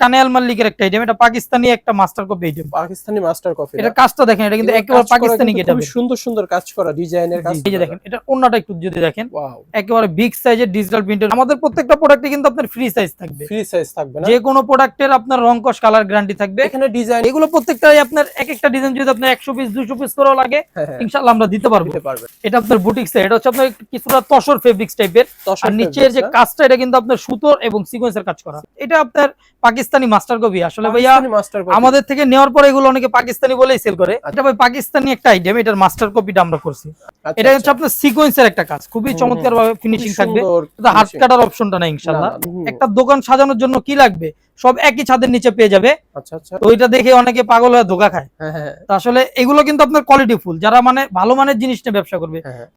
কানেয়াল মাল্লিকের একটা আইটেম এটা পাকিস্তানি একটা master copy item Pakistani master copy এটা কাজটা দেখেন এটা কিন্তু একেবারে পাকিস্তানি গেটা সুন্দর সুন্দর কাজ করা ডিজাইনের কাজ এই যে দেখেন এটা অন্যটা একটু যদি দেখেন ওয়াও একেবারে বিগ সাইজের ডিজিটাল প্রিন্টের আমাদের প্রত্যেকটা প্রোডাক্টে কিন্তু আপনার ফ্রি সাইজ থাকবে। ফ্রি সাইজ থাকবে না? যে কোনো প্রোডাক্টের আপনার রং কস কালার গ্যারান্টি থাকবে। এখানে ডিজাইন এগুলো প্রত্যেকটাই আপনার এক একটা ডিজাইন যদি আপনার একশো পিস দুশো পিস করেও লাগে হ্যাঁ, ইনশাল্লাহ আমরা দিতে পারব। দিতে পারবে এটা আপনার বুটিক্স এটা হচ্ছে আপনার কিছুটা তসর ফেব্রিক্স টাইপের তসর আর নিচের যে কাজটা এটা কিন্তু আপনার সুতোর এবং সিকোয়েন্সের কাজ করা। এটা আপনার পাকিস্তানি মাস্টার কপি। আসলে ভাইয়া পাকিস্তানি আমাদের থেকে নেওয়ার পরে এগুলো অনেকে পাকিস্তানি বলেই সেল করে। এটা ভাই পাকিস্তানি একটা আইটেম এটার মাস্টার কপিটা আমরা করছি। আচ্ছা, এটা হচ্ছে আপনার সিকোয়েন্সের একটা কাজ। খুবই চমৎকার ভাবে ফিনিশিং থাকবে। এটা হাত কাটার অপশনটা নাই না, একটা দোকান সাজানোর জন্য কি লাগবে? সব একই ছাদের নিচে পেয়ে যাবে। আচ্ছা আচ্ছা। তো এটা দেখে অনেকে পাগল হয়ে ধোকা খায়। হ্যাঁ হ্যাঁ। তো আসলে এগুলো কিন্তু আপনার কোয়ালিটি ফুল যারা মানে ভালো মানের জিনিস নিয়ে ব্যবসা করবে হ্যাঁ।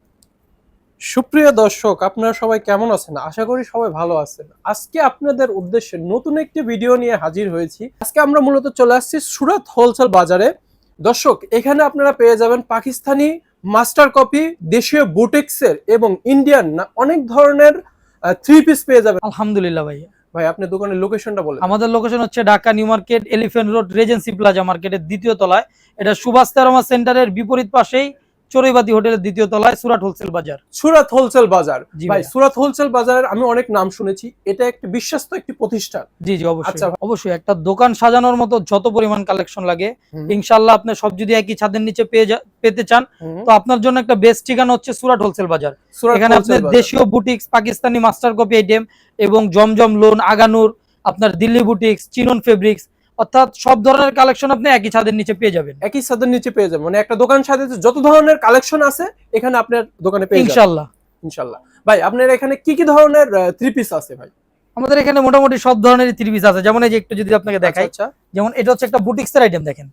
সুপ্রিয় দর্শক আপনারা সবাই কেমন আছেন? আশা করি সবাই ভালো আছেন। আজকে আপনাদের উদ্দেশ্যে নতুন একটি ভিডিও নিয়ে হাজির হয়েছি। আজকে আমরা মূলত চলে আসছি সুরাত হোলসেল বাজারে। দর্শক এখানে আপনারা পেয়ে যাবেন পাকিস্তানি মাস্টার কপি দেশীয় বুটিক্সের এবং ইন্ডিয়ান না অনেক ধরনের থ্রি পিস পেয়ে যাবেন। আলহামদুলিল্লাহ ভাই। ভাই আপনি দোকানের লোকেশনটা বলেন। আমাদের লোকেশন হচ্ছে Dhaka new market elephant road regency plaza মার্কেটের দ্বিতীয় তলায়। এটা সুভাষ তেরমা সেন্টারের বিপরীত পাশেই। চড়ুইবাদী হোটেলের দ্বিতীয় তলায় সুরাট হোলসেল বাজার। সুরাত হোলসেল বাজার। ভাই। সুরাত হোলসেল বাজারের আমি অনেক নাম শুনেছি। এটা একটা বিশ্বস্ত একটি প্রতিষ্ঠান। জি জি অবশ্যই। আচ্ছা। অবশ্যই একটা দোকান সাজানোর মতো যত পরিমাণ কালেকশন লাগে ইনশাল্লাহ আপনি সব যদি একই ছাদের নিচে পেয়ে পেতে চান তো আপনার জন্য একটা বেস্ট ঠিকানা হচ্ছে সুরাট হোলসেল বাজার। এখানে আপনার দেশীয় boutiques Pakistani master copy item এবং জমজম লোন আগানুর আপনার দিল্লি বুটিক্স চিনন ফেব্রিক্স অর্থাৎ সব ধরনের কালেকশন আপনি একই ছাদের নিচে পেয়ে যাবেন। একই ছাদের নিচে পেয়ে যাবেন। মানে একটা দোকান ছাদে যত ধরনের কালেকশন আছে এখানে আপনার দোকানে পেয়ে ইনশাল্লাহ। ইনশাল্লাহ। ভাই আপনার এখানে কি কি ধরনের থ্রি পিস আছে ভাই? আমাদের এখানে মোটামুটি সব ধরনের থ্রি পিস আছে। যেমন এই যে একটু যদি আপনাকে দেখাই। আচ্ছা। যেমন এটা হচ্ছে একটা বুটিক্স এর আইটেম দেখেন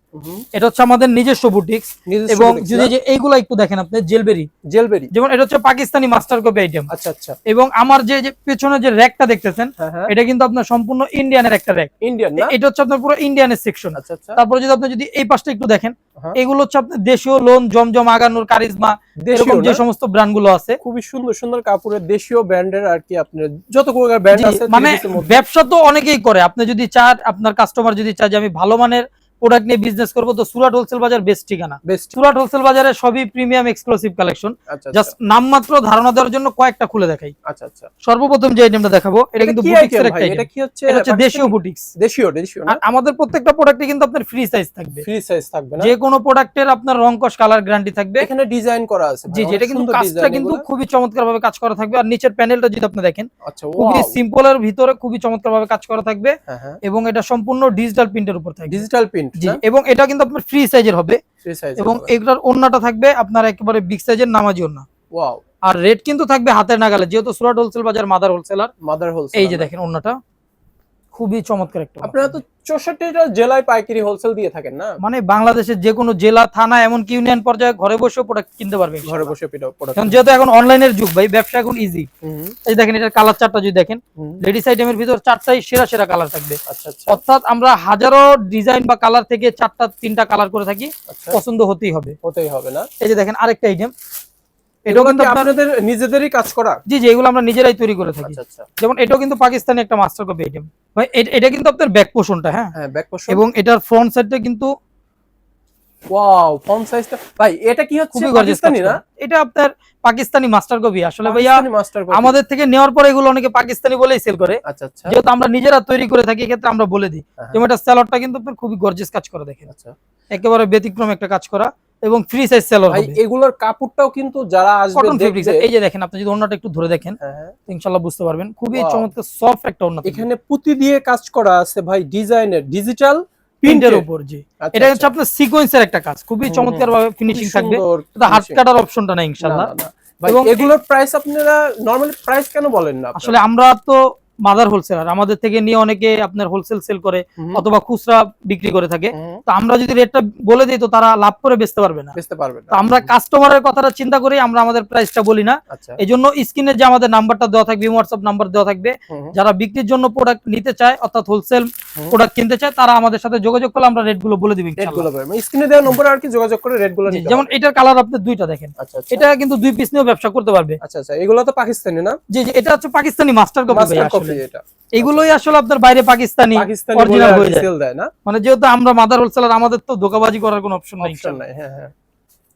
এটা হচ্ছে আমাদের নিজস্ব বুটিক্স এবং যদি? যে এইগুলা একটু দেখেন আপনি জেলবেরি। জেলবেরি। যেমন এটা হচ্ছে পাকিস্তানি মাস্টার কপি আইটেম আচ্ছা আচ্ছা। এবং আমার যে যে পেছনে যে র্যাকটা দেখতেছেন হ্যাঁ হ্যাঁ। এটা কিন্তু আপনার সম্পূর্ণ ইন্ডিয়ানের একটা র্যাক। ইন্ডিয়ান না? এটা হচ্ছে আপনার পুরো ইন্ডিয়ানের সেকশন আচ্ছা আচ্ছা। তারপরে যদি আপনি যদি এই পাশটা একটু দেখেন হ্যাঁ। এগুলো হচ্ছে আপনার দেশীয় লোন জমজম আগানোর কারিজমা এরকম যে সমস্ত ব্র্যান্ডগুলো আছে। খুবই সুন্দর সুন্দর কাপড়ের দেশীয় ব্র্যান্ডের আর কি আপনার যত প্রকার ব্র্যান্ড আছে মানে। ব্যবসা তো অনেকেই করে। আপনি যদি চান আপনার কাস্টমার যদি চায় যে আমি ভালো মানের প্রোডাক্ট নিয়ে বিজনেস করব তো সুরাট হোলসেল বাজার বেস্ট ঠিকানা। সুরাট হোলসেল বাজারে সবই প্রিমিয়াম এক্সক্লুসিভ কালেকশন জাস্ট নামমাত্র ধারণা দেওয়ার জন্য কয়েকটা খুলে দেখাই। আচ্ছা আচ্ছা। সর্বপ্রথম যে আইটেমটা দেখাবো এটা কিন্তু এর একটা এটা কি হচ্ছে এটা হচ্ছে দেশীয় বুটিক্স দেশীয় দেশীয় না? আমাদের প্রত্যেকটা প্রোডাক্টে কিন্তু আপনার ফ্রি সাইজ থাকবে। ফ্রি সাইজ থাকবে না? যে কোনো প্রোডাক্টের আপনার রং কস কালার গ্যারান্টি থাকবে। এখানে ডিজাইন করা আছে জি যেটা কিন্তু কাজটা কিন্তু খুবই চমৎকার ভাবে কাজ করা থাকবে। আর নিচের প্যানেলটা যদি আপনি দেখেন আচ্ছা খুবই wow, সিম্পলের ভিতরে খুবই চমৎকার ভাবে কাজ করা থাকবে। হ্যাঁ হ্যাঁ। এবং এটা সম্পূর্ণ ডিজিটাল প্রিন্টের উপর থাকবে। ডিজিটাল প্রিন্ট এবং এটা কিন্তু আপনার ফ্রি সাইজের হবে। ফ্রি সাইজ এবং এগুলোর ওন্নাটা থাকবে আপনার একেবারে বিগ সাইজের নামাজি ওন্না। ওয়াও আর রেট কিন্তু থাকবে হাতের নাগালে যেহেতু সুরাট হোলসেল বাজার মাদার হোলসেলার মাদার হোলসেল এই যে দেখেন ওন্নাটা খুবই চমৎকার একটা আপনারা তো চৌষট্টিটা জেলায় পাইকারি হোলসেল দিয়ে থাকেন না? মানে বাংলাদেশের যে কোনো জেলা থানা এমনকি ইউনিয়ন পর্যায়ে ঘরে বসে প্রোডাক্ট কিনতে পারবে ঘরে বসে যেহেতু এখন অনলাইনের যুগ ভাই ব্যবসা এখন ইজি এই দেখেন এটার কালার চারটা যদি দেখেন লেডিস আইটেমের ভিতর চারটাই সেরা সেরা কালার থাকবে। আচ্ছা আচ্ছা। অর্থাৎ আমরা হাজারো ডিজাইন বা কালার থেকে চারটা তিনটা কালার করে থাকি আচ্ছা। পছন্দ হতেই হবে। হতেই হবে না? এই যে দেখেন আরেকটা আইটেম এটাও এটাও কিন্তু কিন্তু আপনার আপনাদের নিজেদেরই কাজ করা। জি জি এগুলো আমরা নিজেরাই তৈরি করে থাকি। আচ্ছা আচ্ছা। যেমন এটাও কিন্তু পাকিস্তানি একটা মাস্টার কপি আইটেম ভাই এ- এটা কিন্তু আপনার ব্যাক পোর্শনটা হ্যাঁ? হ্যাঁ ব্যাক পোর্শন এবং এটার ফ্রন্ট সাইডটা কিন্তু ওয়াও ফর্ম সাইজটা ভাই এটা কি হচ্ছে পাকিস্তানি না? এটা আপনার পাকিস্তানি মাস্টার কপি আসলে ভাইয়া আমাদের থেকে নেওয়ার পরে এগুলো অনেকে পাকিস্তানি বলেই সেল করে। আচ্ছা আচ্ছা। যেহেতু আমরা নিজেরা তৈরি করে থাকি এক্ষেত্রে আমরা বলে দিই। হ্যাঁ। যেমন এটা স্যালাডটা কিন্তু আপনার খুবই গর্জিয়াস কাজ করা দেখেন। আচ্ছা। একেবারে ব্যতিক্রম একটা কাজ করা। এবং ফ্রি সাইজ সেলর ভাই এগুলোর কাপড়টাও কিন্তু যারা আসবে দেখবে এই যে দেখেন আপনি যদি অন্যটা একটু ধরে দেখেন হ্যাঁ, হ্যাঁ। ইনশাআল্লাহ বুঝতে পারবেন। খুবই চমৎকার সফট একটা অন্য এখানে পুঁতি দিয়ে কাজ করা আছে ভাই ডিজাইনের ডিজিটাল প্রিন্টের উপর জি। এটা হচ্ছে আপনার সিকোয়েন্সের একটা কাজ। খুবই চমৎকার ভাবে ফিনিশিং থাকবে। এটা হাত কাটার অপশনটা নাই ইনশাআল্লাহ। ভাই এবং এগুলোর প্রাইস আপনারা নরমালি প্রাইস কেন বলেন না আসলে আমরা তো মাদার হোলসেলার। আমাদের থেকে নিয়ে অনেকে আপনার হোলসেল সেল করে অথবা খুচরা বিক্রি করে থাকে। তো আমরা যদি রেটটা বলে দিই তো তারা লাভ করে বেচতে পারবে না। বেচতে পারবেন তো আমরা কাস্টমারের কথাটা চিন্তা করি আমরা আমাদের প্রাইসটা বলি না। আচ্ছা। এই জন্য স্ক্রিনে যে আমাদের নাম্বারটা দেওয়া থাকবে হোয়াটসঅ্যাপ নাম্বার দেওয়া থাকবে। যারা বিক্রির জন্য প্রোডাক্ট নিতে চায় অর্থাৎ হোলসেল প্রোডাক্ট কিনতে চায় তারা আমাদের সাথে যোগাযোগ করলে আমরা রেটগুলো বলে দিবি রেটগুলো স্ক্রিনে দেওয়া নম্বরে আর কি যোগাযোগ করে রেটগুলো নিতে যেমন এটার কালার আপনি দুইটা দেখেন। আচ্ছা আচ্ছা। এটা কিন্তু দুই পিস নিয়েও ব্যবসা করতে পারবে। আচ্ছা আচ্ছা। এগুলো তো পাকিস্তানি না? জি জি এটা হচ্ছে পাকিস্তানি মাস্টার কপি পারবে এটা। এগুলোই আসলে আপনার বাইরে পাকিস্তানি আর হয়ে যায়। দেয় না। মানে যেহেতু আমরা মাদার হোলসেলার আমাদের তো ধোকাবাজি করার কোনো অপশন নাই অপশন নাই হ্যাঁ হ্যাঁ।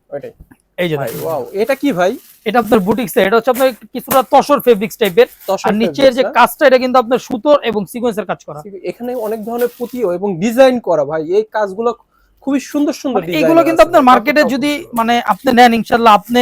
ওইটাই। এই যে ভাই ওয়াও এটা কি ভাই? এটা আপনার বুটিক্স এটা হচ্ছে আপনার কিছুটা তসর ফেব্রিক্স টাইপের তসর আর নিচের যে কাজটা এটা কিন্তু আপনার সুতোর এবং সিকোয়েন্সের কাজ করা। এখানে অনেক ধরনের পুঁতিও এবং ডিজাইন করা ভাই। এই কাজগুলো খুবই সুন্দর সুন্দর মানে এগুলো কিন্তু আপনার মার্কেটে যদি মানে আপনি নেন ইনশাল্লাহ আপনি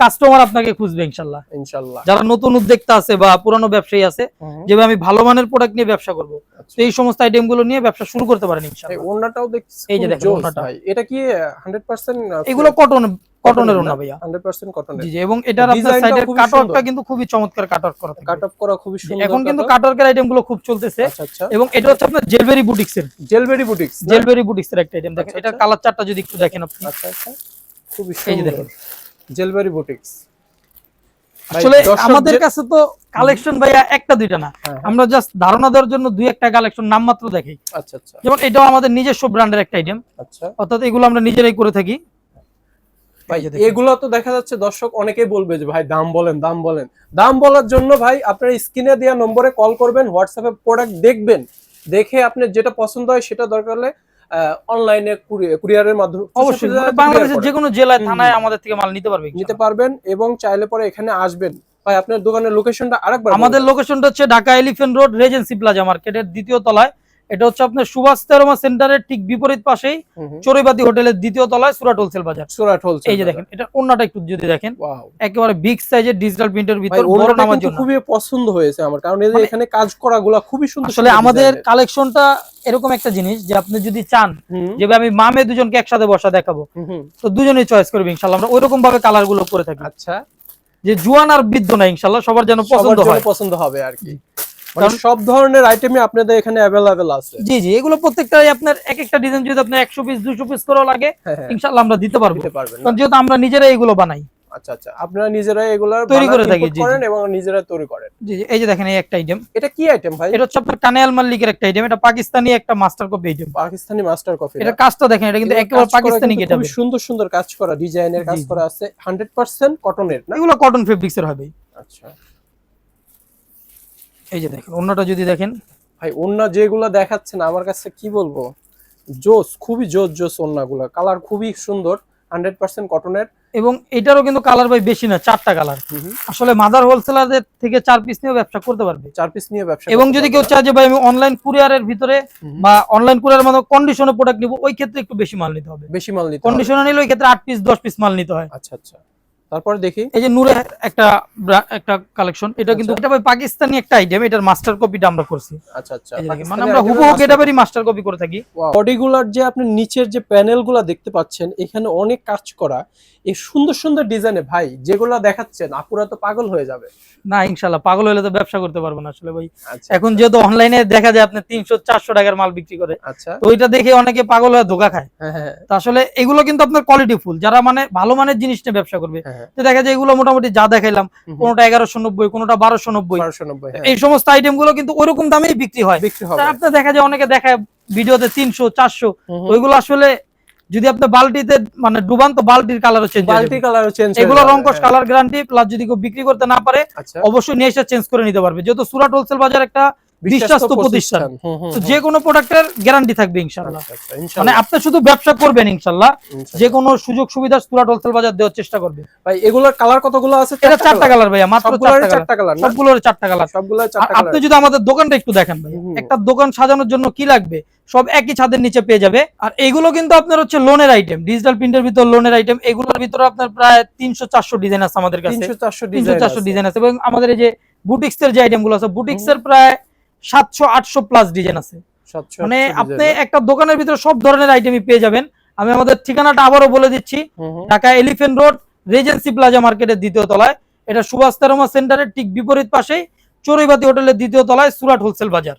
কাস্টমার আপনাকে খুঁজবে ইনশাল্লাহ। ইনশাআল্লাহ যারা নতুন উদ্যোক্তা আছে বা পুরানো ব্যবসায়ী আছে যেভাবে আমি ভালো মানের প্রোডাক্ট নিয়ে ব্যবসা করব আচ্ছা। তো এই সমস্ত আইটেমগুলো নিয়ে ব্যবসা শুরু করতে পারেন ইনশাল্লাহ। ওন্নাটাও দেখছি এই যে দেখেন জোস এটা কি 100% এগুলো কটন কটনের ওনা ভাইয়া। 100% কটনের জি এবং এটার আপনার সাইডের কাটওয়ার্কটা কিন্তু খুবই চমৎকার কাটওয়ার্ক করা থাকে করা খুবই সুন্দর এখন কিন্তু কাটওয়ার্কের আইটেমগুলো খুব চলতেছে। আচ্ছা আচ্ছা। এবং এটা হচ্ছে আপনার জেলবেরি বুটিক্স এর। জেলবেরি বুটিক্স জেলবেরি বুটিক্স এর একটা আইটেম দেখেন আচ্ছা, এটার। কালার চারটা যদি একটু দেখেন আপনি। আচ্ছা আচ্ছা। খুবই সুন্দর। দেখেন। জেলবেরি বুটিক্স আসলে আমাদের কাছে তো কালেকশন ভাইয়া একটা দুইটা না। হ্যাঁ, হ্যাঁ। আমরা জাস্ট ধারণা দেওয়ার জন্য দুই একটা কালেকশন নাম মাত্র দেখি। আচ্ছা আচ্ছা। যেমন এটাও আমাদের নিজস্ব ব্র্যান্ডের একটা আইটেম আচ্ছা। অর্থাৎ এগুলো আমরা নিজেরাই করে থাকি। এগুলো তো দেখা যাচ্ছে দর্শক অনেকেই বলবে যে ভাই দাম বলেন দাম বলেন। দাম বলার জন্য ভাই আপনার স্ক্রিনে দেওয়া নম্বরে কল করবেন হোয়াটসঅ্যাপে প্রোডাক্ট দেখবেন। দেখে আপনার যেটা পছন্দ হয় সেটা দরকার হলে অনলাইনে কুরিয়ারের মাধ্যমে অবশ্যই courier মানে বাংলাদেশের যে কোনো জেলায় থানায় আমাদের থেকে মাল নিতে পারবে নিতে পারবেন এবং চাইলে পরে এখানে আসবেন। ভাই আপনার দোকানের লোকেশনটা আরেকবার আমাদের লোকেশনটা হচ্ছে Dhaka elephant road regency plaza মার্কেটের দ্বিতীয় তলায়। এটা হচ্ছে আপনার সুভাষ তেরমা সেন্টারের ঠিক বিপরীত পাশেই চড়ুইবাতি হোটেলের দ্বিতীয় তলায় সুরাট হোলসেল বাজার। সুরাট হোলসেল এই যে দেখেন এটা অন্যটা একটু যদি দেখেন একেবারে বিগ সাইজের ডিজিটাল প্রিন্টের ভিতর বড় নামার জন্য। খুবই পছন্দ হয়েছে আমার কারণ এই যে মানে- এখানে কাজ করাগুলো খুবই সুন্দর আসলে আমাদের। কালেকশনটা এরকম একটা জিনিস যে আপনি যদি চান যে আমি মামে দুজনকে একসাথে বসা দেখাবো। তো দুজনেই চয়েস করবে ইনশাল্লাহ আমরা ওইরকম ভাবে কালারগুলো করে থাকি। আচ্ছা। যে জুয়ান আর বৃদ্ধ না ইনশাল্লাহ সবার যেন পছন্দ হয়। পছন্দ হবে আর কি। কারণ- সব ধরনের আইটেমই আপনাদের এখানে অ্যাভেলেবেল আছে। জি জি এগুলো প্রত্যেকটাই আপনার এক একটা ডিজাইন যদি আপনার একশো পিস দুশো পিস করেও লাগে হ্যাঁ হ্যাঁ। আমরা দিতে পারব। দিতে পারবেন কারণ যেহেতু আমরা নিজেরাই এগুলো বানাই। আচ্ছা আচ্ছা আপনারা নিজেরাই এগুলা তৈরি করে থাকি। করেন এবং নিজেরা তৈরি করেন। জি জি এই যে দেখেন এই একটা আইটেম এটা কি আইটেম ভাই? এটা হচ্ছে আপনার কানেয়াল মাল্লিকের একটা আইটেম এটা পাকিস্তানি একটা master copy item Pakistani master copy এটা কাজটা দেখেন এটা কিন্তু একেবারে পাকিস্তানি গেটাবে খুবই সুন্দর সুন্দর কাজ করা ডিজাইনের কাজ। করা আছে 100% কটনের না? এগুলো কটন ফেব্রিক্স এর হবে আচ্ছা। এই যে দেখেন অন্যটা যদি দেখেন। ভাই অন্য যেগুলো দেখাচ্ছেন আমার কাছে কি বলব? জোস খুবই জোস জোস অন্যগুলো। কালার খুবই সুন্দর 100% কটনের এবং এটারও কিন্তু কালার ভাই বেশি না চারটা কালার আসলে মাদার হোলসেলারদের থেকে চার পিস নিয়েও ব্যবসা করতে পারবে। চার পিস নিয়ে ব্যবসা এবং যদি কেউ চায় যে ভাই আমি অনলাইন কুরিয়ারের ভিতরে বা অনলাইন কুরিয়ারের মতো কন্ডিশনে প্রোডাক্ট নিব ওই ক্ষেত্রে একটু বেশি মাল নিতে হবে। বেশি মাল নিতে। কন্ডিশনে নিলে ওই ক্ষেত্রে আট পিস দশ পিস মাল নিতে হয়। আচ্ছা আচ্ছা। তারপরে দেখি। এই যে নূরে একটা একটা কালেকশন এটা কিন্তু আচ্ছা। এটা ভাই পাকিস্তানি একটা আইটেম এটার মাস্টার কপিটা আমরা করছি। আচ্ছা আচ্ছা। মানে আমরা হুবহু এটাবারই মাস্টার কপি করে থাকি। বডিগুলার যে আপনি নিচের যে প্যানেলগুলা দেখতে পাচ্ছেন এখানে অনেক কাজ করা। এই সুন্দর সুন্দর ডিজাইনে ভাই যেগুলা দেখাচ্ছেন আপুরা তো পাগল হয়ে যাবে। না ইনশাআল্লাহ পাগল হলে তো ব্যবসা করতে পারব না আসলে ভাই। আচ্ছা এখন যেহেতু অনলাইনে দেখা যায় আপনি তিনশো চারশো টাকার মাল বিক্রি করে আচ্ছা। তো ওইটা দেখে অনেকে পাগল হয়ে ধোকা খায়। হ্যাঁ হ্যাঁ। তো আসলে এগুলো কিন্তু আপনার কোয়ালিটি ফুল যারা মানে ভালো মানের জিনিস নিয়ে ব্যবসা করবে হ্যাঁ। তো দেখা যায় এগুলো মোটামুটি যা দেখাইলাম হুম। এগারোশো নব্বই কোনোটা বারোশো নব্বই। হ্যাঁ। এই সমস্ত আইটেমগুলো কিন্তু ওইরকম দামেই বিক্রি হয়। আপনার দেখা যায় অনেকে দেখায় ভিডিওতে তিনশো চারশো। ওইগুলো আসলে যদি আপনি বালতিতে মানে ডুবান তো বালতির কালারও চেঞ্জ বালতি কালার চেঞ্জ এগুলো রংকশ কালার গ্যারান্টি প্লাস যদি কেউ বিক্রি করতে না পারে আচ্ছা। অবশ্যই নিয়ে এসে চেঞ্জ করে নিতে পারবে। যেহেতু সুরাট হোলসেল বাজার একটা বিশ্বস্ত প্রতিষ্ঠান। যে কোনো প্রোডাক্টের গ্যারান্টি থাকবে ইনশাল্লাহ আচ্ছা, আচ্ছা, মানে আপনি শুধু ব্যবসা করবেন ইনশাল্লাহ ইনশাআল্লাহ। যে কোনো সুযোগ সুবিধা সুরাট হোলসেল বাজার দেওয়ার চেষ্টা করবে। ভাই এগুলোর কালার কতগুলো আছে? এটা চারটা কালার ভাইয়া মাত্র চারটা কালার সবগুলোর চারটা কালার চারটা আপনি যদি আমাদের দোকানটা একটু দেখেন ভাই একটা দোকান সাজানোর জন্য কি লাগবে? সব একই ছাদের নিচে পেয়ে যাবে। আর এগুলো কিন্তু আপনার হচ্ছে লোনের আইটেম ডিজিটাল প্রিন্টের ভিতর লোনের আইটেম এগুলোর ভিতরে আপনার প্রায় তিনশো চারশো ডিজাইন আছে আমাদের কাছে। তিনশো চারশো ডিজাইন আছে। এবং আমাদের এই যে বুটিক্স এর যে আইটেমগুলো আছে বুটিক্স এর প্রায় সাতশো আটশো প্লাস ডিজাইন আছে। মানে আপনি একটা দোকানের ভিতরে সব ধরনের আইটেমই পেয়ে যাবেন। আমি আমাদের ঠিকানাটা আবারও বলে দিচ্ছি। Dhaka elephant road regency plaza মার্কেটের দ্বিতীয় তলায়। এটা সুভাষ তেরমা সেন্টারের ঠিক বিপরীত পাশেই চড়ুইবাতি হোটেলের দ্বিতীয় তলায় সুরাট হোলসেল বাজার।